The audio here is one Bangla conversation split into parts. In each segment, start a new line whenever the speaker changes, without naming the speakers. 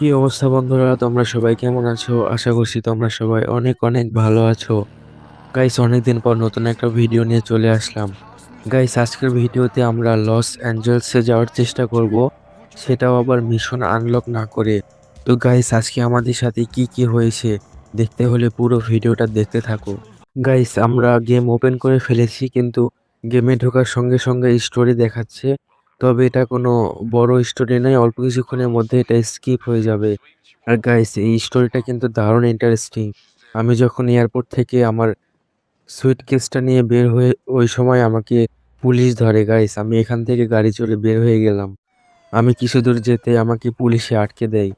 কি অবস্থা বন্ধুরা? তোমরা সবাই কেমন আছো? আশা করছি তোমরা সবাই অনেক অনেক ভালো আছো। গাইস অনেকদিন পর নতুন একটা ভিডিও নিয়ে চলে আসলাম। গাইস আজকের ভিডিওতে আমরা লস অ্যাঞ্জেলসে যাওয়ার চেষ্টা করব। সেটাও আবার মিশন আনলক না করে। তো গাইস আজকে আমাদের সাথে কি কি হয়েছে দেখতে হলে পুরো ভিডিওটা দেখতে থাকো। গাইস আমরা গেম ওপেন করে ফেলেছি, কিন্তু গেমে ঢোকার সঙ্গে সঙ্গে স্টোরি দেখাচ্ছে। তবে এটা কোনো বড় স্টোরি নয়, অল্প কিছুক্ষণের মধ্যে এটা স্কিপ হয়ে যাবে। আর গাইস এই স্টোরিটা কিন্তু দারুণ ইন্টারেস্টিং আমি যখন এয়ারপোর্ট থেকে আমার সুইটকেসটা নিয়ে বের হয়ে ওই সময় আমাকে পুলিশ ধরে গাইস আমি এখান থেকে গাড়ি চড়ে বের হয়ে গেলাম। আমি কিছু দূর যেতে আমাকে পুলিশে আটকে দেয়।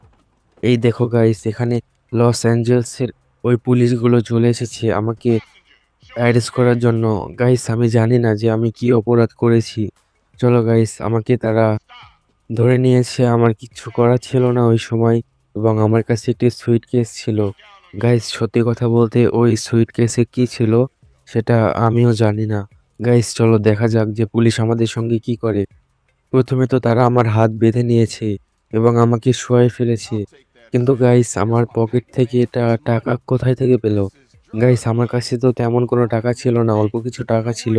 এই দেখো গাইস এখানে লস অ্যাঞ্জেলসের ওই পুলিশগুলো চলে এসেছে আমাকে অ্যারেস্ট করার জন্য। গাইস আমি জানি না যে আমি কি অপরাধ করেছি। চলো গাইস আমাকে তারা ধরে নিয়েছে, আমার কিচ্ছু করা ছিল না ওই সময় এবং আমার কাছে একটি সুইট কেস ছিল। গাইস সত্যি কথা বলতে ওই সুইট কেসে কি ছিল সেটা আমিও জানি না। গাইস চলো দেখা যাক যে পুলিশ আমাদের সঙ্গে কি করে। প্রথমে তো তারা আমার হাত বেঁধে নিয়েছে এবং আমাকে শোয়াই ফেলেছে। কিন্তু গাইস আমার পকেট থেকে এটা টাকা কোথায় থেকে পেল? গাইস আমার কাছে তো তেমন কোনো টাকা ছিল না, অল্প কিছু টাকা ছিল।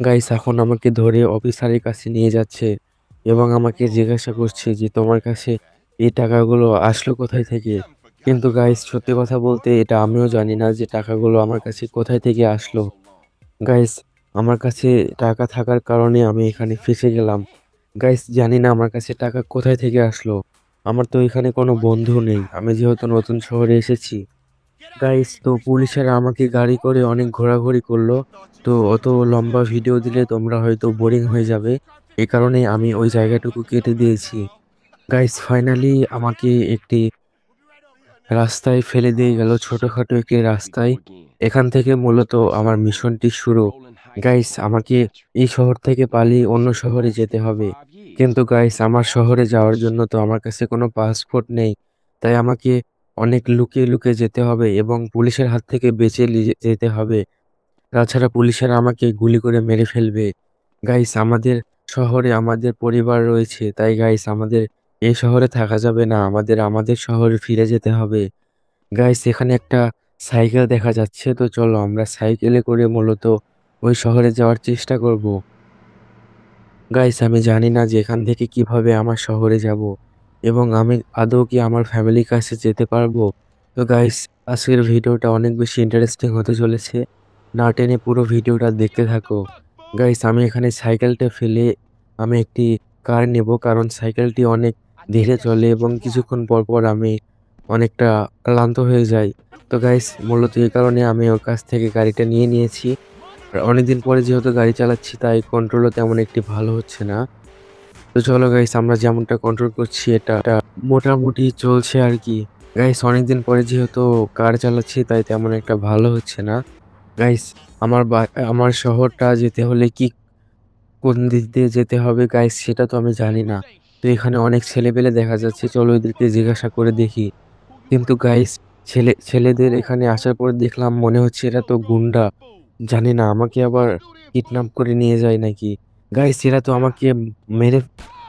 গাইস, এখন আমাকে ধরে অফিসারের কাছে নিয়ে যাচ্ছে এবং আমাকে জিজ্ঞাসা করছে যে, তোমার কাছে এই টাকাগুলো আসলো কোথায় থেকে? কিন্তু গাইস, সত্যি কথা বলতে এটা আমিও জানি না যে টাকাগুলো আমার কাছে কোথায় থেকে আসলো। গাইস, আমার কাছে টাকা থাকার কারণে আমি এখানে ফেসে গেলাম। গাইস, জানি না আমার কাছে টাকা কোথায় থেকে আসলো। আমার তো এখানে কোনো বন্ধু নেই। আমি যেহেতু নতুন শহরে এসেছি গাইস তো পুলিশেরা আমাকে গাড়ি করে অনেক ঘোরাঘুরি করল। তো অত লম্বা ভিডিও দিলে তোমরা হয়তো বোরিং হয়ে যাবে। এই কারণে আমি ওই জায়গাটুকু কেটে দিয়েছি। গাইস ফাইনালি আমাকে একটি রাস্তায় ফেলে দিয়ে গেল, ছোটখাটো একটি রাস্তায়। এখান থেকে মূলত আমার মিশনটি শুরু। গাইস আমাকে এই শহর থেকে পালিয়ে অন্য শহরে যেতে হবে। কিন্তু গাইস আমার শহরে যাওয়ার জন্য তো আমার কাছে কোনো পাসপোর্ট নেই। তাই আমাকে অনেক লুকিয়ে লুকিয়ে যেতে হবে এবং পুলিশের হাত থেকে বেঁচে যেতে হবে। তাছাড়া পুলিশেরা আমাকে গুলি করে মেরে ফেলবে। গাইস, আমাদের শহরে আমাদের পরিবার রয়েছে, তাই গাইস, আমাদের এই শহরে থাকা যাবে না, আমাদের আমাদের শহরে ফিরে যেতে হবে। গাইস, এখানে একটা সাইকেল দেখা যাচ্ছে, তো চলো আমরা সাইকেলে করে মূলত ওই শহরে যাওয়ার চেষ্টা করব। গাইস, আমি জানি না যে এখান থেকে কীভাবে আমার শহরে যাব। এবং আমি আদৌ কি আমার ফ্যামিলির কাছে যেতে পারব? তো গাইস আজকের ভিডিওটা অনেক বেশি ইন্টারেস্টিং হতে চলেছে। না টেনে পুরো ভিডিওটা দেখতে থাকো। গাইস আমি এখানে সাইকেলটা ফেলে আমি একটি কার নেব কারণ সাইকেলটি অনেক ধীরে চলে এবং কিছুক্ষণ পর পর আমি অনেকটা ক্লান্ত হয়ে যাই। তো গাইস মূলত এই কারণে আমি ওর কাছ থেকে গাড়িটা নিয়ে নিয়েছি। আর অনেকদিন পরে যেহেতু গাড়ি চালাচ্ছি, তাই কন্ট্রোলও তেমন একটি ভালো হচ্ছে না। তো চলো গাইস আমরা যেমনটা কন্ট্রোল করছি, এটা মোটামুটি চলছে আর কি। গাইস অনেকদিন পরে যেহেতু কার চালাচ্ছি, তাই তেমন একটা ভালো হচ্ছে না। গাইস আমার আমার শহরটা যেতে হলে কি কোন দিক দিয়ে যেতে হবে গাইস সেটা তো আমি জানি না। তো এখানে অনেক ছেলেপেলে দেখা যাচ্ছে, চলো এদেরকে জিজ্ঞাসা করে দেখি। কিন্তু গাইস ছেলে, ছেলেদের এখানে আসার পর দেখলাম মনে হচ্ছে এরা তো গুন্ডা। জানি না, আমাকে আবার কিডন্যাপ করে নিয়ে যায় নাকি? গাইস এরা তো আমাকে মেরে,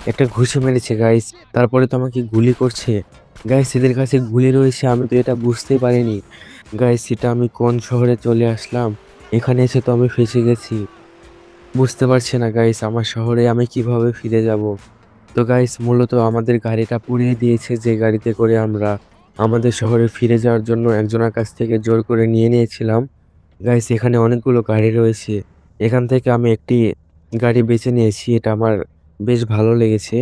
একটা ঘুষে মেরেছে গাইস তারপরে তো আমাকে গুলি করছে। গাইস এদের কাছে গুলি রয়েছে, আমি তো এটা বুঝতেই পারিনি। গাইস এটা আমি কোন শহরে চলে আসলাম? এখানে এসে তো আমি ফেসে গেছি। বুঝতে পারছি না গাইস আমার শহরে আমি কীভাবে ফিরে যাব? তো গাইস মূলত আমাদের গাড়িটা পুড়িয়ে দিয়েছে যে গাড়িতে করে আমরা আমাদের শহরে ফিরে যাওয়ার জন্য একজনের কাছ থেকে জোর করে নিয়ে নিয়েছিলাম। গাইস এখানে অনেকগুলো গাড়ি রয়েছে। এখান থেকে আমি একটি গাড়ি বেছে নিয়েছি, এটা আমার বেশ ভালো লেগেছে।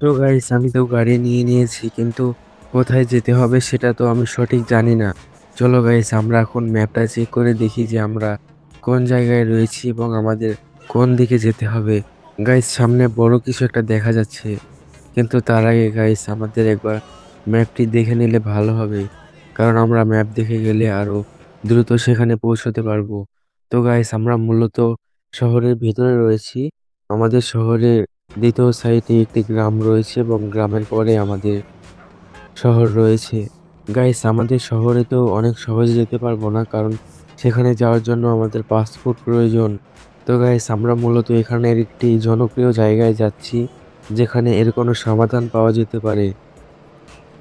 তো গাইস আমি তো গাড়ি নিয়ে নিয়েছি, কিন্তু কোথায় যেতে হবে সেটা তো আমি সঠিক জানি না। চলো গাইস আমরা এখন ম্যাপটা চেক করে দেখি যে আমরা কোন জায়গায় রয়েছি এবং আমাদের কোন দিকে যেতে হবে। গাইস সামনে বড় কিছু একটা দেখা যাচ্ছে, কিন্তু তার আগে গাইস আমাদের একবার ম্যাপটি দেখে নিলে ভালো হবে, কারণ আমরা ম্যাপ দেখে গেলে আরও দ্রুত সেখানে পৌঁছতে পারব। তো গাইস আমরা মূলত শহরের ভেতরে রয়েছি। আমাদের শহরের দ্বিতীয় সাইডে একটি গ্রাম রয়েছে এবং গ্রামের পরে আমাদের শহর রয়েছে। গাইস আমাদের শহরে তো অনেক সহজে যেতে পারব না কারণ সেখানে যাওয়ার জন্য আমাদের পাসপোর্ট প্রয়োজন। তো গাইস আমরা মূলত এখানের একটি জনপ্রিয় জায়গায় যাচ্ছি, যেখানে এর কোনো সমাধান পাওয়া যেতে পারে।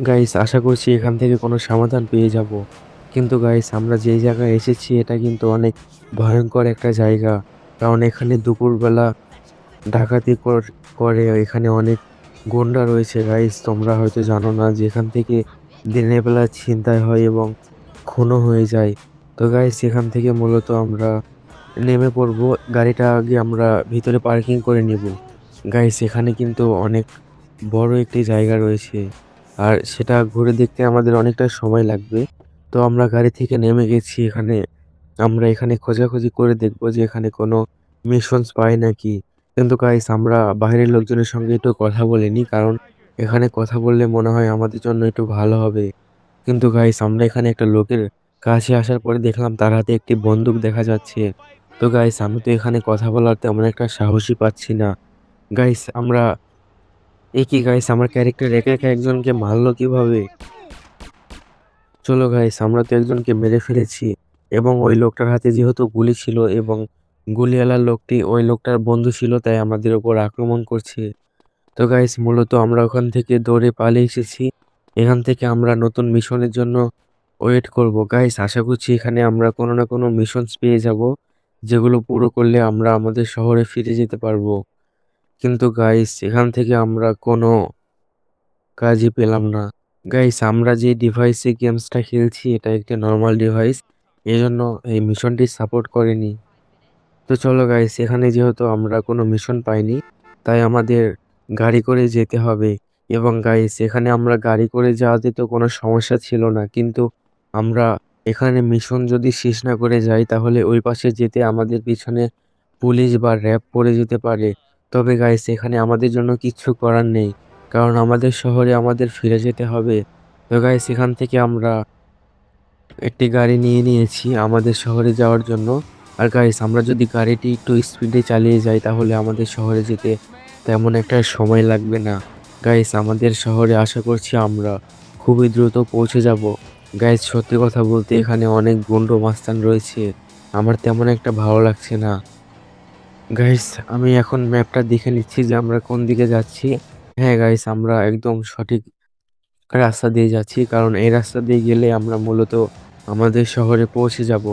গাইস আশা করছি এখান থেকে কোনো সমাধান পেয়ে যাব। কিন্তু গাইস আমরা যেই জায়গায় এসেছি, এটা কিন্তু অনেক ভয়ঙ্কর একটা জায়গা। কারণ এখানে দুপুরবেলা ডাকাতি কর- এখানে অনেক গুন্ডা রয়েছে গাইস তোমরা হয়তো জানো না যে এখান থেকে দিনের বেলা ছিনতাই হয় এবং খুনও হয়ে যায়। তো গাইস এখান থেকে মূলত আমরা নেমে পড়ব। গাড়িটা আগে আমরা ভিতরে পার্কিং করে নেব। গাইস এখানে কিন্তু অনেক বড় একটি জায়গা রয়েছে আর সেটা ঘুরে দেখতে আমাদের অনেকটা সময় লাগবে। তো আমরা গাড়ি থেকে নেমে গেছি এখানে। আমরা এখানে খোঁজাখুঁজি করে দেখব যে এখানে কোনো মিশনস পাই নাকি। কিন্তু গাইস আমরা বাইরের লোকজনের সঙ্গে একটু কথা বলিনি, কারণ এখানে কথা বললে মনে হয় আমাদের জন্য একটু ভালো হবে। কিন্তু গাইস আমরা এখানে একটা লোকের কাছে আসার পরে দেখলাম তার হাতে একটি বন্দুক দেখা যাচ্ছে। তো গাইস আমি তো এখানে কথা বলার তেমন একটা সাহসই পাচ্ছি না। গাইস আমরা এ কি গাইস আমার ক্যারেক্টার একা একা একজনকে মারলো কীভাবে? চলো গাইস আমরা তো একজনকে মেরে ফেলেছি। এবং ওই লোকটার হাতে যেহেতু গুলি ছিল এবং গুলিওয়ালা লোকটি ওই লোকটার বন্ধু ছিল, তাই আমাদের ওপর আক্রমণ করছে। তো গাইস মূলত আমরা ওখান থেকে দৌড়ে পালিয়ে এসেছি। এখান থেকে আমরা নতুন মিশনের জন্য ওয়েট করব। গাইস আশা করছি এখানে আমরা কোনো না কোনো মিশনস পেয়ে যাব, যেগুলো পুরো করলে আমরা আমাদের শহরে ফিরে যেতে পারব। কিন্তু গাইস এখান থেকে আমরা কোনো কাজই পেলাম না। গাইস আমরা যে ডিভাইসে গেমসটা খেলছি, এটা একটা নর্মাল ডিভাইস এজন্য এই মিশনটি সাপোর্ট করেনি। তো চলো গাইস এখানে যেহেতু আমরা কোনো মিশন পাইনি, তাই আমাদের গাড়ি করে যেতে হবে। এবং গাইস এখানে আমরা গাড়ি করে যাওয়াতে তো কোনো সমস্যা ছিল না, কিন্তু আমরা এখানে মিশন যদি শেষ না করে যাই, তাহলে ওই পাশে যেতে আমাদের পিছনে পুলিশ বা র্যাব পড়ে যেতে পারে। তবে গাইস এখানে আমাদের জন্য কিচ্ছু করার নেই, কারণ আমাদের শহরে আমাদের ফিরে যেতে হবে। তো গাইস এখান থেকে আমরা একটি গাড়ি নিয়ে নিয়েছি আমাদের শহরে যাওয়ার জন্য। আর গাইস আমরা যদি গাড়িটি একটু স্পিডে চালিয়ে যাই, তাহলে আমাদের শহরে যেতে তেমন একটা সময় লাগবে না। গাইস আমাদের শহরে আশা করছি আমরা খুবই দ্রুত পৌঁছে যাব। গাইস সত্যি কথা বলতে এখানে অনেক গুন্ডো মাস্তান রয়েছে। আমার তেমন একটা ভালো লাগছে না। গাইস আমি এখন ম্যাপটা দেখে নিচ্ছি যে আমরা কোন দিকে যাচ্ছি। হ্যাঁ গাইস আমরা একদম সঠিক রাস্তা দিয়ে যাচ্ছি, কারণ এই রাস্তা দিয়ে গেলে আমরা মূলত আমাদের শহরে পৌঁছে যাব।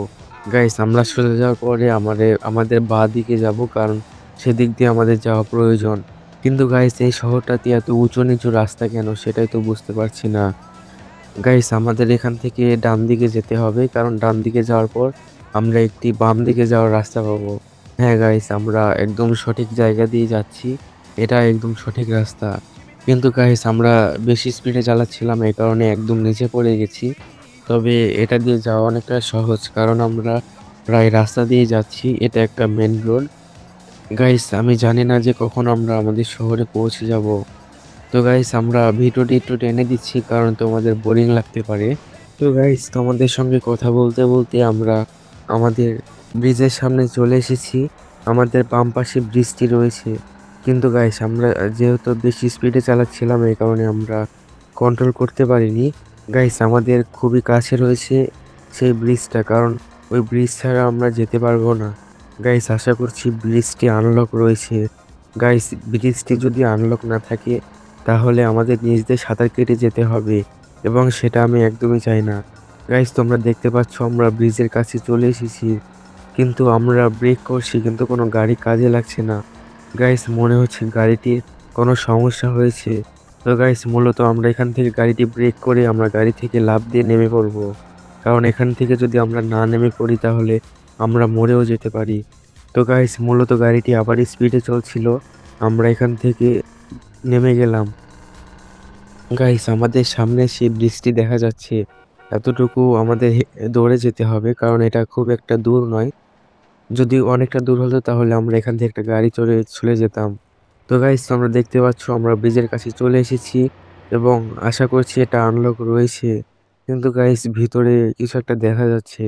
গাইস আমরা সোজা যাওয়ার পরে আমাদের আমাদের বাঁ দিকে যাব কারণ সেদিক দিয়ে আমাদের যাওয়া প্রয়োজন। কিন্তু গাইস এই শহরটাতে এত উঁচু নিচু রাস্তা কেন সেটাই তো বুঝতে পারছি না। গাইস আমাদের এখান থেকে ডান দিকে যেতে হবে কারণ ডান দিকে যাওয়ার পর আমরা একটি বাম দিকে যাওয়ার রাস্তা পাবো। হ্যাঁ গাইস আমরা একদম সঠিক জায়গা দিয়ে যাচ্ছি। এটা একদম সঠিক রাস্তা। কিন্তু গাইস আমরা বেশি স্পিডে চালাচ্ছিলাম, এই কারণে একদম নিচে পড়ে গেছি। তবে এটা দিয়ে যাওয়া অনেকটা সহজ, কারণ আমরা প্রায় রাস্তা দিয়ে যাচ্ছি। এটা একটা মেন রোড গাইস আমি জানি না যে কখন আমরা আমাদের শহরে পৌঁছে যাব। তো গাইস আমরা ভিডিওটি একটু টেনে দিচ্ছি, কারণ তোমাদের বোরিং লাগতে পারে। তো গাইস তোমাদের সঙ্গে কথা বলতে বলতে আমরা আমাদের ব্রিজের সামনে চলে এসেছি। আমাদের বাম পাশে ব্রিজটি রয়েছে। কিন্তু গাইস আমরা যেহেতু বেশি স্পিডে চালাচ্ছিলাম, এই কারণে আমরা কন্ট্রোল করতে পারিনি। গাইস আমাদের খুবই কাছে রয়েছে সেই ব্রিজটা, কারণ ওই ব্রিজ ছাড়া আমরা যেতে পারব না। গাইস আশা করছি ব্রিজটি আনলক রয়েছে। গাইস ব্রিজটি যদি আনলক না থাকে, তাহলে আমাদের নিজেদের সাঁতার কেটে যেতে হবে, এবং সেটা আমি একদমই চাই না। গাইস তোমরা দেখতে পাচ্ছ আমরা ব্রিজের কাছে চলে এসেছি, কিন্তু আমরা ব্রেক করছি, কিন্তু কোনো গাড়ি কাজে লাগছে না। গাইস মনে হচ্ছে গাড়িটির কোনো সমস্যা হয়েছে। তো গাইস মূলত আমরা এখান থেকে গাড়িটি ব্রেক করে আমরা গাড়ি থেকে লাফ দিয়ে নেমে পড়ব। কারণ এখান থেকে যদি আমরা না নেমে পড়ি তাহলে আমরা মরেও যেতে পারি। তো গাইস মূলত গাড়িটি আবার স্পিডে চলছিল। আমরা এখান থেকে নেমে গেলাম। গাইস আমাদের সামনে সেই ব্রিজটি দেখা যাচ্ছে। এতটুকু আমাদের দৌড়ে যেতে হবে কারণ এটা খুব একটা দূর নয়। যদি অনেকটা দূর হতো তাহলে আমরা এখান থেকে একটা গাড়ি চড়ে, চলে যেতাম। তো গাইস তোমরা দেখতে পাচ্ছ আমরা ব্রিজের কাছে চলে এসেছি এবং আশা করছি এটা আনলক রয়েছে। কিন্তু গাইস ভিতরে কিছু একটা দেখা যাচ্ছে।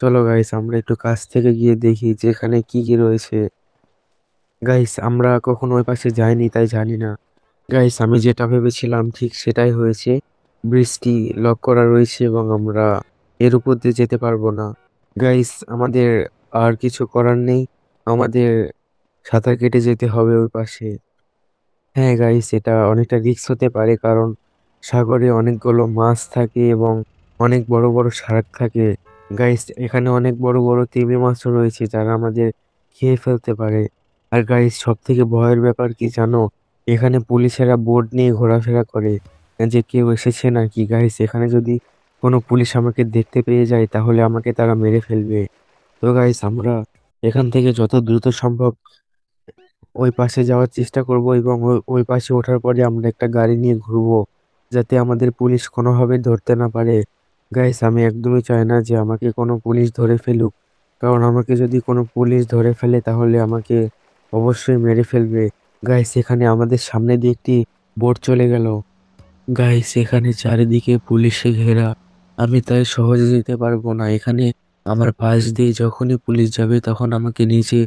চলো গাইস আমরা একটু কাছ থেকে গিয়ে দেখি যে এখানে কি কি রয়েছে। গাইস আমরা কখনো ওই পাশে যাইনি, তাই জানি না। গাইস আমি যেটা ভেবেছিলাম ঠিক সেটাই হয়েছে। ব্রিজটি লক করা রয়েছে এবং আমরা এর উপর দিয়ে যেতে পারব না। গাইস আমাদের আর কিছু করার নেই। আমাদের সাঁতার কেটে যেতে হবে ওই পাশে। হ্যাঁ গাইস এটা অনেকটা রিস্ক হতে পারে কারণ সাগরে অনেকগুলো মাছ থাকে এবং অনেক বড় বড় শার্ক থাকে। গাইস এখানে অনেক বড় বড় তিমি মাছও রয়েছে যারা আমাদের খেয়ে ফেলতে পারে। আর গাইস সব থেকে ভয়ের ব্যাপার কি জানো? এখানে পুলিশেরা বোর্ড নিয়ে ঘোরাফেরা করে যে কেউ এসেছে নাকি। গাইস এখানে যদি কোনো পুলিশ আমাকে দেখতে পেয়ে যায় তাহলে আমাকে তারা মেরে ফেলবে। তো গাইস আমরা এখান থেকে যত দ্রুত সম্ভব ওই পাশে যাওয়ার চেষ্টা করব এবং ওই পাশে ওঠার পরে আমরা একটা গাড়ি নিয়ে ঘুরবো, যাতে আমাদের পুলিশ কোনোভাবে ধরতে না পারে। গাইস আমি একদমই চাই না যে আমাকে কোনো পুলিশ ধরে ফেলুক। কারণ আমাকে যদি কোনো পুলিশ ধরে ফেলে, তাহলে আমাকে অবশ্যই মেরে ফেলবে। গাইস এখানে আমাদের সামনে দিয়ে একটি বোট চলে গেল। গাইস এখানে চারিদিকে পুলিশে ঘেরা। আমি তাই সহজে যেতে পারব না। এখানে আমার পাশ দিয়ে যখনই পুলিশ যাবে, তখন আমাকে নিচে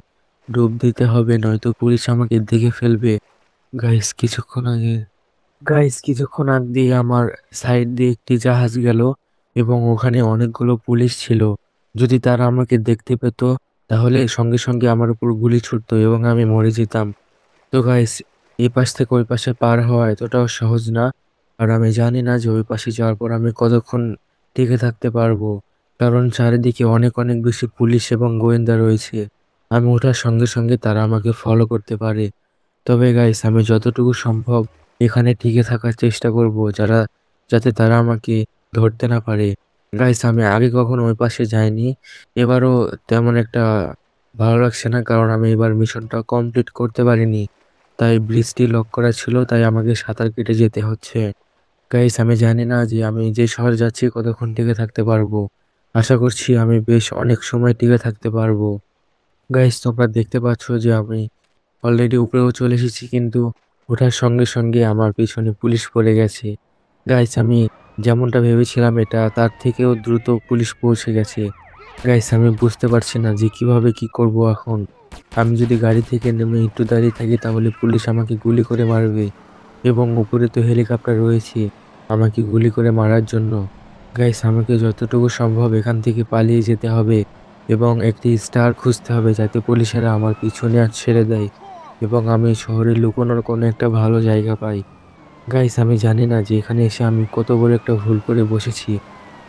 ডুব দিতে হবে, নয়তো পুলিশ আমাকে দেখে ফেলবে। গাইস কিছুক্ষণ আগে গাইস কিছুক্ষণ আগ দিয়ে আমার সাইড দিয়ে একটি জাহাজ গেল এবং ওখানে অনেকগুলো পুলিশ ছিল। যদি তারা আমাকে দেখতে পেত, তাহলে সঙ্গে সঙ্গে আমার উপর গুলি ছুটতো এবং আমি মরে যেতাম। তো গাইস এই পাশ থেকে ওই পাশে পার হওয়া এতটাও সহজ না। আর আমি জানি না যে ওই পাশে যাওয়ার পর আমি কতক্ষণ টিকে থাকতে পারব। কারণ চারিদিকে অনেক অনেক বেশি পুলিশ এবং গোয়েন্দা রয়েছে। আমি ওঠার সঙ্গে সঙ্গে তারা আমাকে ফলো করতে পারে। তবে গাইস আমি যতটুকু সম্ভব এখানে টিকে থাকার চেষ্টা করব যারা, যাতে তারা আমাকে ধরতে না পারে। গাইস আমি আগে কখনো ওই পাশে যাইনি। এবারও তেমন একটা ভালো লাগছে না কারণ আমি এবার মিশনটা কমপ্লিট করতে পারিনি। তাই ব্রিজটি লক করা ছিল, তাই আমাকে সাঁতার কেটে যেতে হচ্ছে। গাইস আমি জানি না যে আমি যে শহরে যাচ্ছি কতক্ষণ টিকে থাকতে পারব। আশা করছি আমি বেশ অনেক সময় টিকে থাকতে পারব। গাইস তোমরা দেখতে পাচ্ছ যে আমি অলরেডি উপরেও চলে এসেছি, কিন্তু ওঠার সঙ্গে সঙ্গে আমার পিছনে পুলিশ পড়ে গেছে। গাইস আমি যেমনটা ভেবেছিলাম এটা, তার থেকেও দ্রুত পুলিশ পৌঁছে গেছে। গাইস আমি বুঝতে পারছি না যে কীভাবে কি করব এখন। আমি যদি গাড়ি থেকে নেমে একটু দাঁড়িয়ে থাকি, তাহলে পুলিশ আমাকে গুলি করে মারবে এবং উপরে তো হেলিকপ্টার রয়েছে, আমাকে গুলি করে মারার জন্য। গাইস আমাকে যতটুকু সম্ভব এখান থেকে পালিয়ে যেতে হবে। এবং একটি স্টার খুঁজতে হবে যাতে পুলিশেরা আমার পিছনে আর ছেড়ে দেয় এবং আমি শহরে লুকোনোর কোনো একটা ভালো জায়গা পাই। গাইস আমি জানি না যে এখানে এসে আমি কত বড় একটা ভুল করে বসেছি।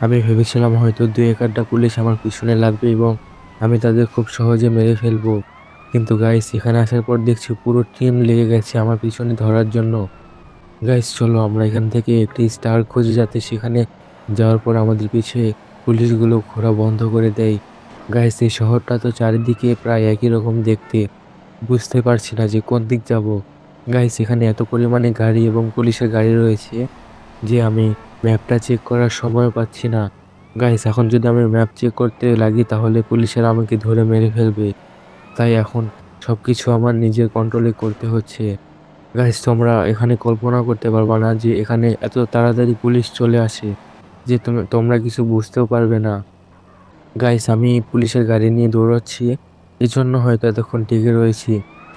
আমি ভেবেছিলাম হয়তো দু এক আধটা পুলিশ আমার পিছনে লাগবে এবং আমি তাদের খুব সহজে মেরে ফেলব। কিন্তু গাইস এখানে আসার পর দেখছি পুরো টিম লেগে গেছে আমার পিছনে ধরার জন্য। গাইস চলো আমরা এখান থেকে একটি স্টার খুঁজে যাতে সেখানে যাওয়ার পর আমাদের পিছে পুলিশগুলো ঘোরা বন্ধ করে দেয়। গাইস, এই শহরটা তো চারিদিকে প্রায় একই রকম দেখতে। বুঝতে পারছি না যে কোন দিক যাব। গাইস, এখানে এত পরিমাণে গাড়ি এবং পুলিশের গাড়ি রয়েছে যে আমি ম্যাপটা চেক করার সময় পাচ্ছি না। গাইস, এখন যদি আমি ম্যাপ চেক করতে লাগি তাহলে পুলিশের আমাকে ধরে মেরে ফেলবে। তাই এখন সব কিছু আমার নিজের কন্ট্রোলে করতে হচ্ছে। গাইস, তোমরা এখানে কল্পনা করতে পারবা না যে এখানে এত তাড়াতাড়ি পুলিশ চলে আসে যে তুমি, তোমরা কিছু বুঝতেও পারবে না। গাইস আমি পুলিশের গাড়ি নিয়ে দৌড়াচ্ছি। এজন্য হয়তো এতক্ষণ টিকে রয়েছি।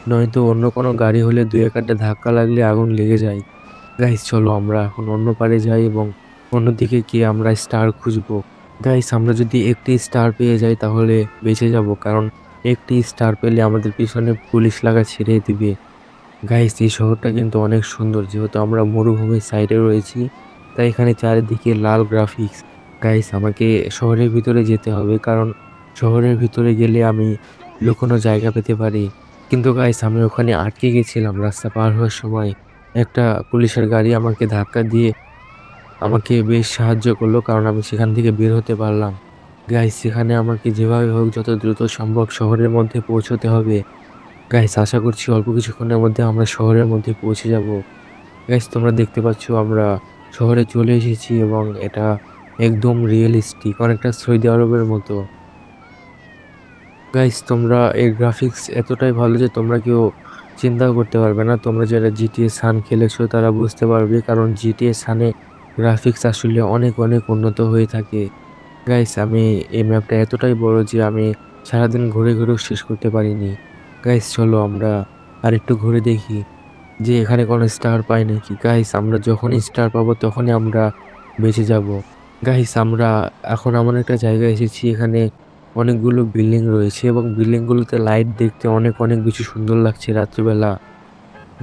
নয়তো অন্য কোনো গাড়ি হলে এক একটা ধাক্কা লাগলে আগুন লেগে যায়। গাইস চলো আমরা এখন অন্য পারে যাই এবং অন্যদিকে গিয়ে আমরা স্টার খুঁজবো। গাইস আমরা যদি একটি স্টার পেয়ে যাই তাহলে বেঁচে যাব কারণ একটি স্টার পেলে আমাদের পিছনে পুলিশ লাগা ছেড়ে দিবে। গাইস এই শহরটা কিন্তু অনেক সুন্দর। যেহেতু আমরা মরুভূমির সাইডে রয়েছি, তাই এখানে চারিদিকে লাল গ্রাফিক্স গাইস আমাকে শহরের ভিতরে যেতে হবে, কারণ শহরের ভিতরে গেলে আমি লুকোনো জায়গা পেতে পারি। কিন্তু গাইস আমি ওখানে আটকে গেছিলাম রাস্তা পার হওয়ার সময়। একটা পুলিশের গাড়ি আমাকে ধাক্কা দিয়ে আমাকে বেশ সাহায্য করল, কারণ আমি সেখান থেকে বের হতে পারলাম। গাইস সেখানে আমাকে যেভাবে হোক যত দ্রুত সম্ভব শহরের মধ্যে পৌঁছতে হবে। গাইস আশা করছি অল্প কিছুক্ষণের মধ্যে আমরা শহরের মধ্যে পৌঁছে যাব। গাইস তোমরা দেখতে পাচ্ছ আমরা শহরে চলে এসেছি এবং এটা একদম রিয়েলিস্টিক অনেকটা সৌদি আরবের মতো। গাইস তোমরা এর গ্রাফিক্স এতটাই ভালো যে তোমরা কেউ চিন্তাও করতে পারবে না। তোমরা যারা জিটিএ সান খেলেছো, তারা বুঝতে পারবে কারণ জিটিএ সানে গ্রাফিক্স আসলে অনেক অনেক উন্নত হয়ে থাকে। গাইস আমি এই ম্যাপটা এতটাই বড় যে আমি সারাদিন ঘুরে ঘুরেও শেষ করতে পারিনি। গাইস চলো আমরা আরেকটু ঘুরে দেখি যে এখানে কোনো স্টার পাই নাকি। গাইস আমরা যখনই স্টার পাবো, তখনই আমরা বেঁচে যাব। গাইস আমরা এখন এমন একটা জায়গায় এসেছি, এখানে অনেকগুলো বিল্ডিং রয়েছে এবং বিল্ডিংগুলোতে লাইট দেখতে অনেক অনেক বেশি সুন্দর লাগছে রাত্রিবেলা।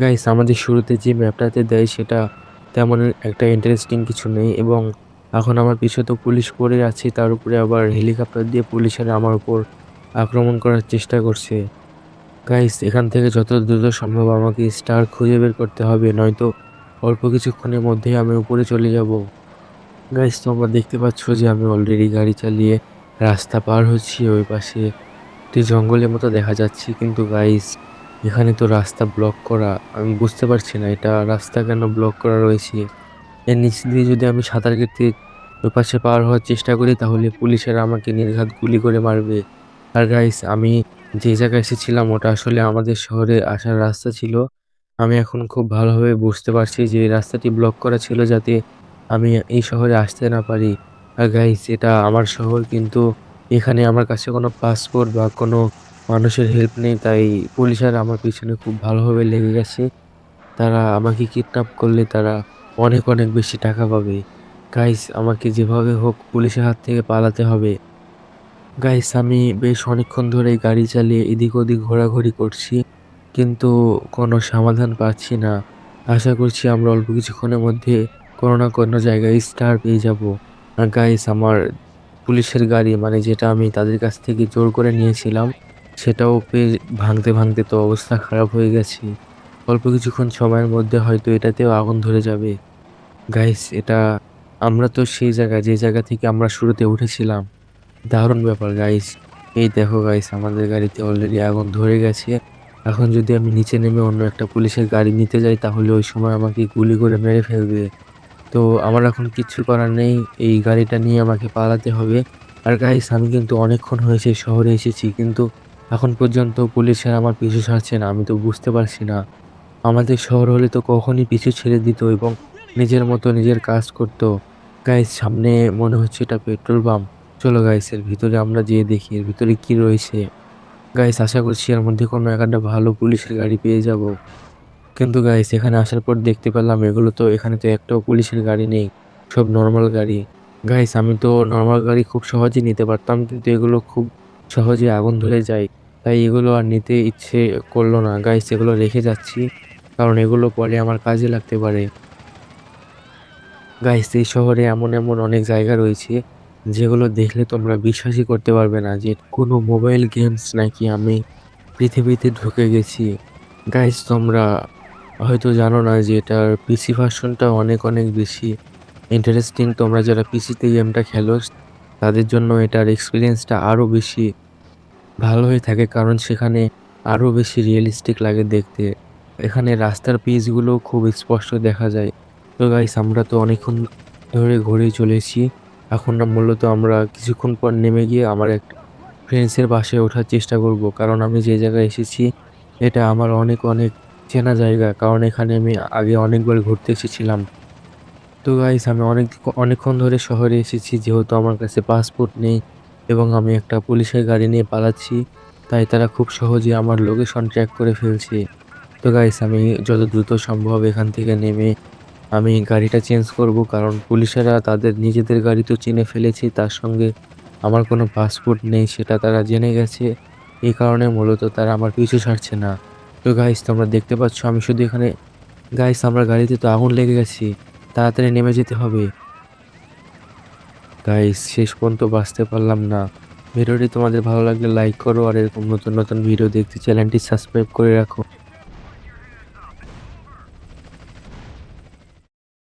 গাইস আমাদের শুরুতে যে ম্যাপটাতে দেয়, সেটা তেমন একটা ইন্টারেস্টিং কিছু নেই এবং এখন আমার পিছু তো পুলিশ পড়ে আছে, তার উপরে আবার হেলিকপ্টার দিয়ে পুলিশেরা আমার উপর আক্রমণ করার চেষ্টা করছে। গাইস এখান থেকে যত দ্রুত সম্ভব আমাকে স্টার খুঁজে বের করতে হবে, নয়তো অল্প কিছুক্ষণের মধ্যেই আমি উপরে চলে যাব। গাইস তোমরা দেখতে পাচ্ছ যে আমি অলরেডি গাড়ি চালিয়ে রাস্তা পার হচ্ছি, ওই পাশে একটি জঙ্গলের মতো দেখা যাচ্ছে। কিন্তু গাইস এখানে তো রাস্তা ব্লক করা, আমি বুঝতে পারছি না এটা রাস্তা কেন ব্লক করা রয়েছে। এর নিচ দিয়ে যদি আমি সাঁতার কেটে ওই পাশে পার হওয়ার চেষ্টা করি, তাহলে পুলিশেরা আমাকে নির্ঘাত গুলি করে মারবে। আর গাইস আমি যে জায়গায় এসেছিলাম, ওটা আসলে আমাদের শহরে আসার রাস্তা ছিল। আমি এখন খুব ভালোভাবে বুঝতে পারছি যে রাস্তাটি ব্লক করা ছিল যাতে আমি এই শহরে আসতে না পারি। আর গাইস এটা আমার শহর, কিন্তু এখানে আমার কাছে কোনো পাসপোর্ট বা কোনো মানুষের হেল্প নেই, তাই পুলিশেরা আমার পিছনে খুব ভালোভাবে লেগে গেছে। তারা আমাকে কিডন্যাপ করলে তারা অনেক অনেক বেশি টাকা পাবে। গাইস আমাকে যেভাবে হোক পুলিশের হাত থেকে পালাতে হবে। গাইস আমি বেশ অনেকক্ষণ ধরে গাড়ি চালিয়ে এদিক ওদিক ঘোরাঘুরি করছি, কিন্তু কোনো সমাধান পাচ্ছি না। আশা করছি আমরা অল্প কিছুক্ষণের মধ্যে কোনো না কোনো জায়গায় স্টার পেয়ে যাব। গাইস আমার পুলিশের গাড়ি মানে যেটা আমি তাদের কাছ থেকে জোর করে নিয়েছিলাম, সেটাও পেয়ে ভাঙতে ভাঙতে তো অবস্থা খারাপ হয়ে গেছে। অল্প কিছুক্ষণ সময়ের মধ্যে হয়তো এটাতেও আগুন ধরে যাবে। গাইস এটা আমরা তো সেই জায়গা যে জায়গা থেকে আমরা শুরুতে উঠেছিলাম। দারুণ ব্যাপার গাইস এই দেখো গাইস আমাদের গাড়িতে অলরেডি আগুন ধরে গেছে। এখন যদি আমি নিচে নেমে অন্য একটা পুলিশের গাড়ি নিতে যাই, তাহলে ওই সময় আমাকে গুলি করে মেরে ফেলবে। তো আমার এখন কিচ্ছু করার নেই। এই গাড়িটা নিয়ে আমাকে পালাতে হবে। আর গাইস আমি কিন্তু অনেকক্ষণ হয়েছে শহরে এসেছি, কিন্তু এখন পর্যন্ত পুলিশের আমার পিছু ছাড়ছে না, আমি তো বুঝতে পারছি না। আমাদের শহর হলে তো কখনই পিছু ছেড়ে দিত এবং নিজের মতো নিজের কাজ করতো। গাইস সামনে মনে হচ্ছে এটা পেট্রোল পাম্প। চলো গাইস এর ভিতরে আমরা যেয়ে দেখি, এর ভিতরে কি রয়েছে। গাইস আশা করছি এর মধ্যে কোনো একটা ভালো পুলিশের গাড়ি পেয়ে যাব। কিন্তু গাইস এখানে আসার পর দেখতে পেলাম এগুলো তো এখানে তো একটাও পুলিশের গাড়ি নেই, সব নর্মাল গাড়ি। গাইস আমি তো নর্মাল গাড়ি খুব সহজেই নিতে পারতাম, কিন্তু এগুলো খুব সহজে আগুন ধরে যায়। তাই এগুলো আর নিতে ইচ্ছে করল না। গাইস এগুলো রেখে যাচ্ছি, কারণ এগুলো পরে আমার কাজে লাগতে পারে। গাইস এই শহরে এমন এমন অনেক জায়গা রয়েছে, যেগুলো দেখলে তোমরা বিশ্বাসই করতে পারবে না যে কোনো মোবাইল গেমস নাকি আমি পৃথিবীতে ঢুকে গেছি। গাইস তোমরা হয়তো জানো না যে এটার পিসি ভার্সনটা অনেক অনেক বেশি ইন্টারেস্টিং তোমরা যারা পিসিতে গেমটা খেলো, তাদের জন্য এটার এক্সপিরিয়েন্সটা আরও বেশি ভালো হয়ে থাকে, কারণ সেখানে আরও বেশি রিয়েলিস্টিক লাগে দেখতে। এখানে রাস্তার পিচগুলো খুব স্পষ্ট দেখা যায়। তো গাইস আমরা তো অনেকক্ষণ ধরে ঘুরে চলেছি। এখন মূলত আমরা কিছুক্ষণ পর নেমে গিয়ে আমার এক ফ্রেন্ডসের বাসায় ওঠার চেষ্টা করব, কারণ আমি যে জায়গায় এসেছি, এটা আমার অনেক অনেক চেনা জায়গা, কারণ এখানে আমি আগে অনেকবার ঘুরতে এসেছিলাম। তো গাইস আমি অনেক অনেকক্ষণ ধরে শহরে এসেছি, যেহেতু আমার কাছে পাসপোর্ট নেই এবং আমি একটা পুলিশের গাড়ি নিয়ে পালাচ্ছি, তাই তারা খুব সহজে আমার লোকেশন ট্র্যাক করে ফেলছে। তো গাইস আমি যত দ্রুত সম্ভব এখান থেকে নেমে আমি গাড়িটা চেঞ্জ করব, কারণ পুলিশেরা তাদের নিজেদের গাড়ি তো চিনে ফেলেছে, তার সঙ্গে আমার কোনো পাসপোর্ট নেই, সেটা তারা জেনে গেছে। এই কারণে মূলত তারা আমার পিছু ছাড়ছে না। তো গাইস তোমরা দেখতে পাচ্ছ, আমি শুধু এখানে গাইস আমরা গাড়িতে তো আগুন লেগে গেছি, তাড়াতাড়ি নেমে যেতে হবে। গাইস শেষ পর্যন্ত বাঁচতে পারলাম না। ভিডিওটি তোমাদের ভালো লাগলে লাইক করো, আর এরকম নতুন নতুন ভিডিও দেখতে চ্যানেলটি সাবস্ক্রাইব করে রাখো।